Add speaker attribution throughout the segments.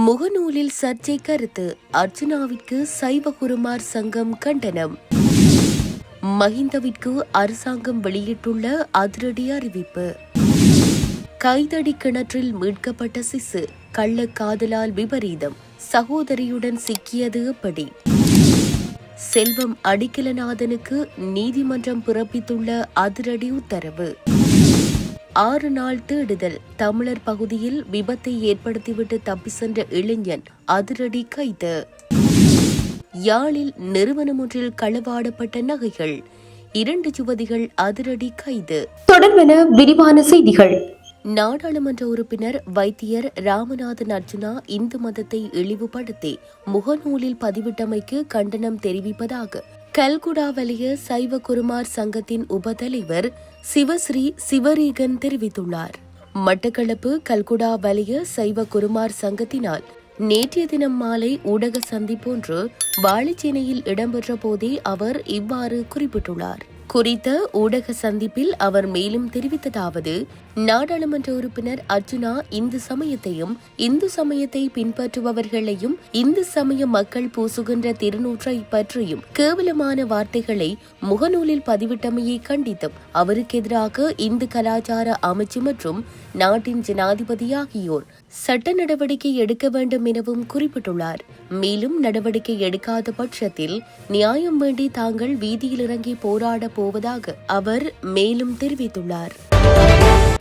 Speaker 1: முகநூலில் சர்ச்சை கருத்து அர்ச்சனாவிற்கு சைவகுருமார் சங்கம் கண்டனம். மஹிந்தவிற்கு அரசாங்கம் வெளியிட்டுள்ள அதிரடி அறிவிப்பு. கைதடி கிணற்றில் மீட்கப்பட்ட சிசு கள்ள காதலால் விபரீதம். சகோதரியுடன் சிக்கியது எப்படி செல்வம் அடிக்கலநாதனுக்கு நீதிமன்றம் பிறப்பித்துள்ள அதிரடி உத்தரவு. ஆறு நாள் தேடுதல். தமிழர் பகுதியில் விபத்தை ஏற்படுத்திவிட்டு தப்பி சென்ற இளைஞன் அதிரடி கைது. யாழில் நிறுவனம் ஒன்றில் களவாடப்பட்ட நகைகள். இரண்டு யுவதிகள் அதிரடி கைது. தொடர்பென விரிவான செய்திகள். நாடாளுமன்ற உறுப்பினர் வைத்தியர் ராமநாதன் அர்ஜுனா இந்து மதத்தை இழிவுபடுத்தி முகநூலில் பதிவிட்டமைக்கு கண்டனம் தெரிவிப்பதாக கல்குடா வலிய சைவ குருமார் சங்கத்தின் உபதலைவர் சிவஸ்ரீ சிவரீகன் தெரிவித்துள்ளார். மட்டக்களப்பு கல்குடா வலிய சைவ குருமார் சங்கத்தினால் நேற்றைய தினம் மாலை ஊடக சந்திப்பொன்று வாழைச்சேனையில் இடம்பெற்ற போதே அவர் இவ்வாறு குறிப்பிட்டுள்ளார். குறித்த ஊடக சந்திப்பில் அவர் மேலும் தெரிவித்ததாவது நாடாளுமன்ற உறுப்பினர் அர்ஜுனா இந்து சமயத்தையும் இந்து சமயத்தை பின்பற்றுபவர்களையும் இந்து சமய மக்கள் பூசுகின்ற திருநூற்றை பற்றியும் கேவலமான வார்த்தைகளை முகநூலில் பதிவிட்டமையை கண்டித்தும் அவருக்கு எதிராக இந்து கலாச்சார அமைச்சு மற்றும் நாட்டின் ஜனாதிபதி ஆகியோர் சட்ட நடவடிக்கை எடுக்க வேண்டும் எனவும் குறிப்பிட்டுள்ளார். மேலும் நடவடிக்கை எடுக்காத பட்சத்தில் நியாயம் வேண்டி தாங்கள் வீதியில் இறங்கி போராட போவதாக அவர் மேலும் தெரிவித்துள்ளார்.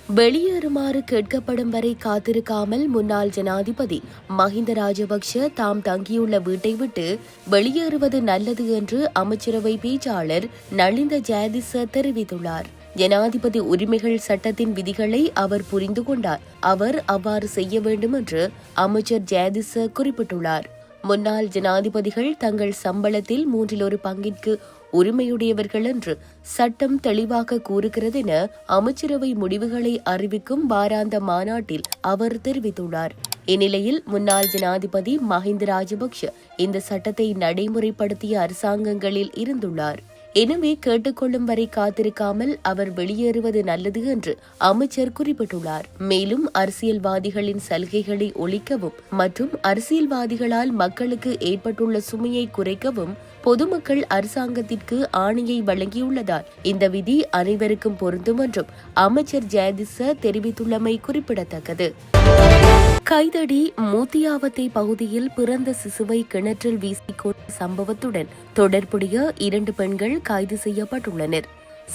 Speaker 1: வெளியேறுமாறு கேட்கப்படும் வரை காத்திருக்காமல் முன்னாள் ஜனாதிபதி. மஹிந்த ராஜபக்ஷ தாம் தங்கியுள்ள வீட்டை விட்டு வெளியேறுவது நல்லது என்று அமைச்சரவை பேச்சாளர் நளிந்த ஜெயதிச தெரிவித்துள்ளார். ஜனாதிபதி உரிமைகள் சட்டத்தின் விதிகளை அவர் புரிந்து கொண்டார். அவர் அவ்வாறு செய்ய வேண்டும் என்று அமைச்சர் ஜெயதிச குறிப்பிட்டுள்ளார். முன்னாள் ஜனாதிபதிகள் தங்கள் சம்பளத்தில் மூன்றில் ஒரு பங்கிற்கு உரிமையுடையவர்கள் என்று சட்டம் தெளிவாக கூறுகிறது என அமைச்சரவை முடிவுகளை அறிவிக்கும் வாராந்த மாநாட்டில் அவர் தெரிவித்துள்ளார். இந்நிலையில் முன்னாள் ஜனாதிபதி மஹிந்த ராஜபக்ஷ இந்த சட்டத்தை நடைமுறைப்படுத்திய அரசாங்கங்களில் இருந்துள்ளார். எனவே கேட்டுக்கொள்ளும் வரை காத்திருக்காமல் அவர் வெளியேறுவது நல்லது என்று அமைச்சர் குறிப்பிட்டுள்ளார். மேலும் அரசியல்வாதிகளின் சலுகைகளை ஒழிக்கவும் மற்றும் அரசியல்வாதிகளால் மக்களுக்கு ஏற்பட்டுள்ள சுமையை குறைக்கவும் பொதுமக்கள் அரசாங்கத்திற்கு ஆணையை வழங்கியுள்ளதால் இந்த விதி அனைவருக்கும் பொருந்தும் என்றும் அமைச்சர் ஜெயதிச தெரிவித்துள்ளமை குறிப்பிடத்தக்கது. கைதடி மூத்தியாவத்தை பகுதியில் பிறந்த சிசுவை கிணற்றில் வீசிக்கொண்ட சம்பவத்துடன் தொடர்புடைய இரண்டு பெண்கள் கைது செய்யப்பட்டுள்ளனர்.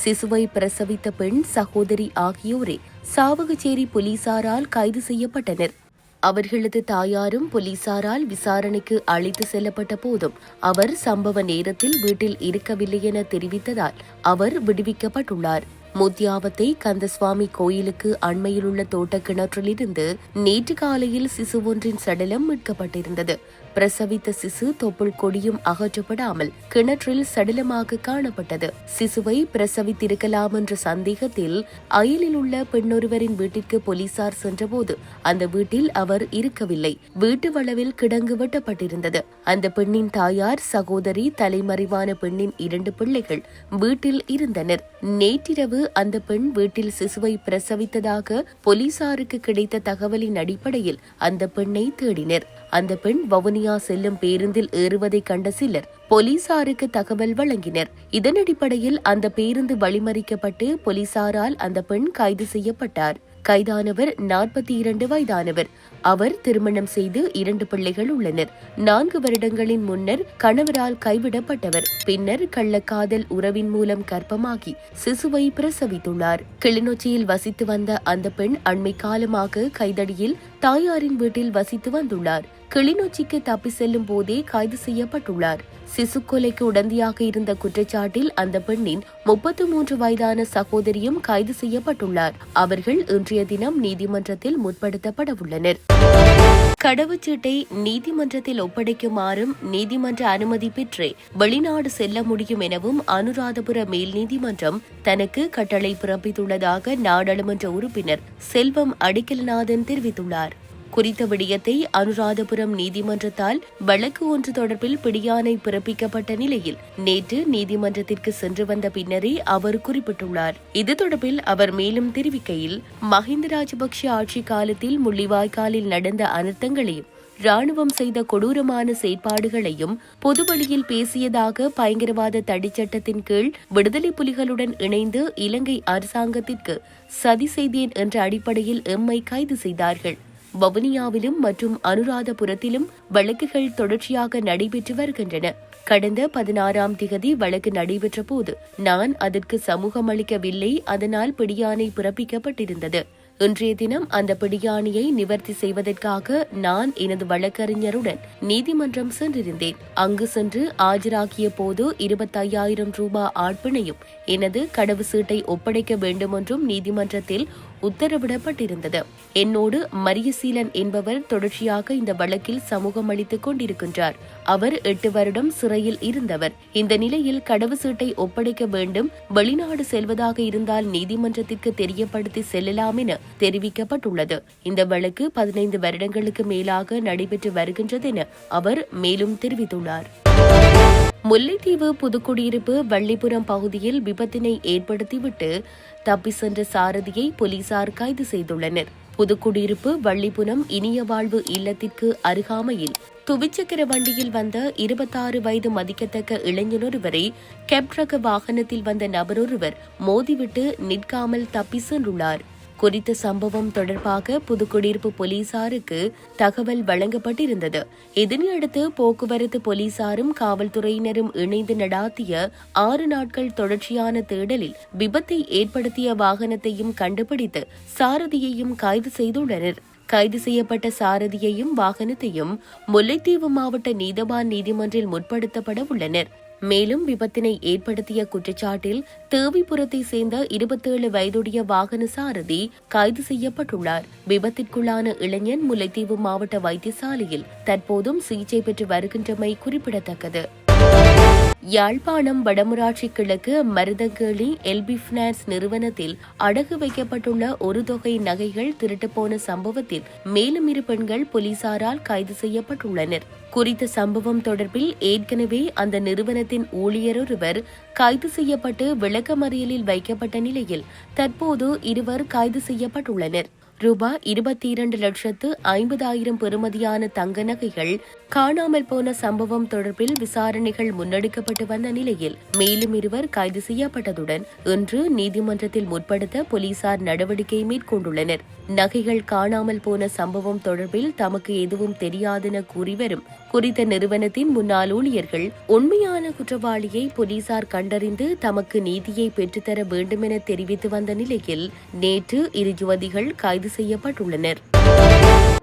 Speaker 1: சிசுவை பிரசவித்த பெண் சகோதரி ஆகியோரே சாவகச்சேரி போலீசாரால் கைது செய்யப்பட்டனர். அவர்களது தாயாரும் போலீசாரால் விசாரணைக்கு அழைத்து செல்லப்பட்ட போதும் அவர் சம்பவ நேரத்தில் வீட்டில் இருக்கவில்லை என தெரிவித்ததால் அவர் விடுவிக்கப்பட்டுள்ளார். முத்தியாவத்தை கந்தசுவாமி கோயிலுக்கு அண்மையில் உள்ள தோட்ட கிணற்றிலிருந்து நேற்று காலையில் சிசு ஒன்றின் சடலம் மீட்கப்பட்டிருந்தது. பிரசவித்த சிசு தொப்புள் கொடியும் அகற்றப்படாமல் கிணற்றில் சடலமாக காணப்பட்டது. சிசுவை பிரசவித்திருக்கலாம் என்ற சந்தேகத்தில் அயலில் உள்ள பெண்ணொருவரின் வீட்டிற்கு போலீசார் சென்றபோது அந்த வீட்டில் அவர் இருக்கவில்லை. வீட்டு வளவில் கிடங்கு வெட்டப்பட்டிருந்தது. அந்த பெண்ணின் தாயார் சகோதரி தலைமறைவான பெண்ணின் இரண்டு பிள்ளைகள் வீட்டில் இருந்தனர். நேற்றிரவு அந்த பெண் வீட்டில் சிசுவை பிரசவித்ததாக போலீசாருக்கு கிடைத்த தகவலின் அடிப்படையில் அந்த பெண்ணை தேடினர். அந்த பெண் வவுனியா செல்லும் பேருந்தில் ஏறுவதை கண்ட சிலர் போலீசாருக்கு தகவல் வழங்கினர். இதன் அடிப்படையில் அந்த பேருந்து வழிமறிக்கப்பட்டு போலீசாரால் அந்த பெண் கைது செய்யப்பட்டார். கைதானவர் நாற்பத்தி இரண்டு வயதானவர். அவர் திருமணம் செய்து இரண்டு பிள்ளைகள் உள்ளனர். நான்கு வருடங்களின் முன்னர் கணவரால் கைவிடப்பட்டவர். பின்னர் கள்ளக்காதல் உறவின் மூலம் கர்ப்பமாகி சிசுவை பிரசவித்துள்ளார். கிளிநொச்சியில் வசித்து வந்த அந்த பெண் அண்மை காலமாக கைதடியில் தாயாரின் வீட்டில் வசித்து வந்துள்ளார். கிளிநொச்சிக்கு தப்பி செல்லும் போதே கைது செய்யப்பட்டுள்ளார். சிசு கொலைக்கு உடந்தையாக இருந்த குற்றச்சாட்டில் அந்த பெண்ணின் முப்பத்து மூன்று வயதான சகோதரியும் கைது செய்யப்பட்டுள்ளார். அவர்கள் இன்றைய தினம் நீதிமன்றத்தில் முற்படுத்தப்பட உள்ளனர் கடவுச்சீட்டை நீதிமன்றத்தில் ஒப்படைக்குமாறும் நீதிமன்ற அனுமதி பெற்றே வெளிநாடு செல்ல முடியும் எனவும் அனுராதபுர மேல் நீதிமன்றம் தனக்கு கட்டளை பிறப்பித்துள்ளதாக நாடாளுமன்ற உறுப்பினர் செல்வம் அடிக்கல்நாதன் தெரிவித்துள்ளார். குறித்த விடயத்தை அனுராதபுரம் நீதிமன்றத்தால் வழக்கு ஒன்று தொடர்பில் பிடியாணை பிறப்பிக்கப்பட்ட நிலையில் நேற்று நீதிமன்றத்திற்கு சென்று வந்த பின்னரே அவர் குறிப்பிட்டுள்ளார். இது தொடர்பில் அவர் மேலும் தெரிவிக்கையில் மஹிந்த ராஜபக்ஷ ஆட்சி காலத்தில் முள்ளிவாய்க்காலில் நடந்த அனர்த்தங்களையும் ராணுவம் செய்த கொடூரமான செயற்பாடுகளையும் பொதுவழியில் பேசியதாக பயங்கரவாத தடிச்சட்டத்தின் கீழ் விடுதலை புலிகளுடன் இணைந்து இலங்கை அரசாங்கத்திற்கு சதி செய்தேன் என்ற அடிப்படையில் எம்மை கைது செய்தார்கள். வவுனியாவிலும் மற்றும் அனுராதபுரத்திலும் வழக்குகள் தொடர்ச்சியாக நடைபெற்று வருகின்றன. கடந்த பதினாறாம் திகதி வழக்கு நடைபெற்ற போது நான் அதற்கு சமூகம் அளிக்கவில்லை. அதனால் பிடியாணை பிறப்பிக்கப்பட்டிருந்தது. இன்றைய தினம் அந்த பிடியாணியை நிவர்த்தி செய்வதற்காக நான் எனது வழக்கறிஞருடன் நீதிமன்றம் சென்றிருந்தேன். அங்கு சென்று ஆஜராகிய போது இருபத்தையாயிரம் ரூபாய் ஆட்பிணையும் எனது கடவு சீட்டை ஒப்படைக்க வேண்டுமென்றும் நீதிமன்றத்தில் உத்தரவிடப்பட்டிருந்தது. என்னோடு மரியசீலன் என்பவர் தொடர்ச்சியாக இந்த வழக்கில் சமூகம் அளித்துக் கொண்டிருக்கின்றார். அவர் எட்டு வருடம் சிறையில் இருந்தவர். இந்த நிலையில் கடவு சீட்டை ஒப்படைக்க வேண்டும் வெளிநாடு செல்வதாக இருந்தால் நீதிமன்றத்திற்கு தெரியப்படுத்தி செல்லலாம் என தெரிவிக்கப்பட்டுள்ளது. இந்த வழக்கு பதினைந்து வருடங்களுக்கு மேலாக நடைபெற்று வருகின்றது என அவர் மேலும் தெரிவித்துள்ளார். முல்லைத்தீவு புதுக்குடியிருப்பு வள்ளிபுரம் பகுதியில் விபத்தினை ஏற்படுத்திவிட்டு தப்பி சென்ற சாரதியை போலீசார் கைது செய்துள்ளனர். புதுக்குடியிருப்பு வள்ளிபுரம் இனிய வாழ்வு இல்லத்திற்கு அருகாமையில் துவிச்சக்கர வண்டியில் வந்த இருபத்தாறு வயது மதிக்கத்தக்க இளைஞனொருவரை கெப்ரக வாகனத்தில் வந்த நபரொருவர் மோதிவிட்டு நிற்காமல் தப்பி சென்றுள்ளார். குறித்த சம்பவம் தொடர்பாக புதுக்குடியிருப்பு போலீசாருக்கு தகவல் வழங்கப்பட்டிருந்தது. இதனையடுத்து போக்குவரத்து போலீசாரும் காவல்துறையினரும் இணைந்து நடாத்திய ஆறு நாட்கள் தொடர்ச்சியான தேடலில் விபத்தை ஏற்படுத்திய வாகனத்தையும் கண்டுபிடித்து சாரதியையும் கைது செய்துள்ளனர். கைது செய்யப்பட்ட சாரதியையும் வாகனத்தையும் முல்லைத்தீவு மாவட்ட நீதவான் நீதிமன்றில் முற்படுத்தப்பட உள்ளனர். மேலும் விபத்தினை ஏற்படுத்திய குற்றச்சாட்டில் தேவிபுரத்தை சேர்ந்த இருபத்தேழு வயதுடைய வாகன சாரதி கைது செய்யப்பட்டுள்ளார். விபத்திற்குள்ளான இளைஞன் முல்லைத்தீவு மாவட்ட வைத்தியசாலையில் தற்போதும் சிகிச்சை பெற்று வருகின்றமை குறிப்பிடத்தக்கது. யாழ்ப்பாணம் வடமராட்சி கிழக்கு மருதங்கேளி எல்பி பினான்ஸ் நிறுவனத்தில் அடகு வைக்கப்பட்டுள்ள ஒரு தொகை நகைகள் திருட்டுப்போன சம்பவத்தில் மேலும் இரு பெண்கள் போலீசாரால் கைது செய்யப்பட்டுள்ளனர். குறித்த சம்பவம் தொடர்பில் ஏற்கனவே அந்த நிறுவனத்தின் ஊழியரொருவர் கைது செய்யப்பட்டு விளக்கமறியலில் வைக்கப்பட்ட நிலையில் தற்போது இருவர் கைது செய்யப்பட்டுள்ளனர். ரூபாய் இருபத்தி இரண்டு லட்சத்து ஐம்பதாயிரம் பெறுமதியான தங்க நகைகள் காணாமல் போன சம்பவம் தொடர்பில் விசாரணைகள் முன்னெடுக்கப்பட்டு வந்த நிலையில் மேலும் இருவர் கைது செய்யப்பட்டதுடன் இன்று நீதிமன்றத்தில் முற்படுத்த போலீசார் நடவடிக்கை மேற்கொண்டுள்ளனர். நகைகள் காணாமல் போன சம்பவம் தொடர்பில் தமக்கு எதுவும் தெரியாதென கூறி வரும். குறித்த நிறுவனத்தின் முன்னாள் ஊழியர்கள் உண்மையான குற்றவாளியை போலீசார் கண்டறிந்து தமக்கு நீதியை பெற்றுத்தர வேண்டுமென தெரிவித்து வந்த நிலையில் நேற்று இரு யுவதிகள் கைது செய்யப்பட்டுள்ளனர்.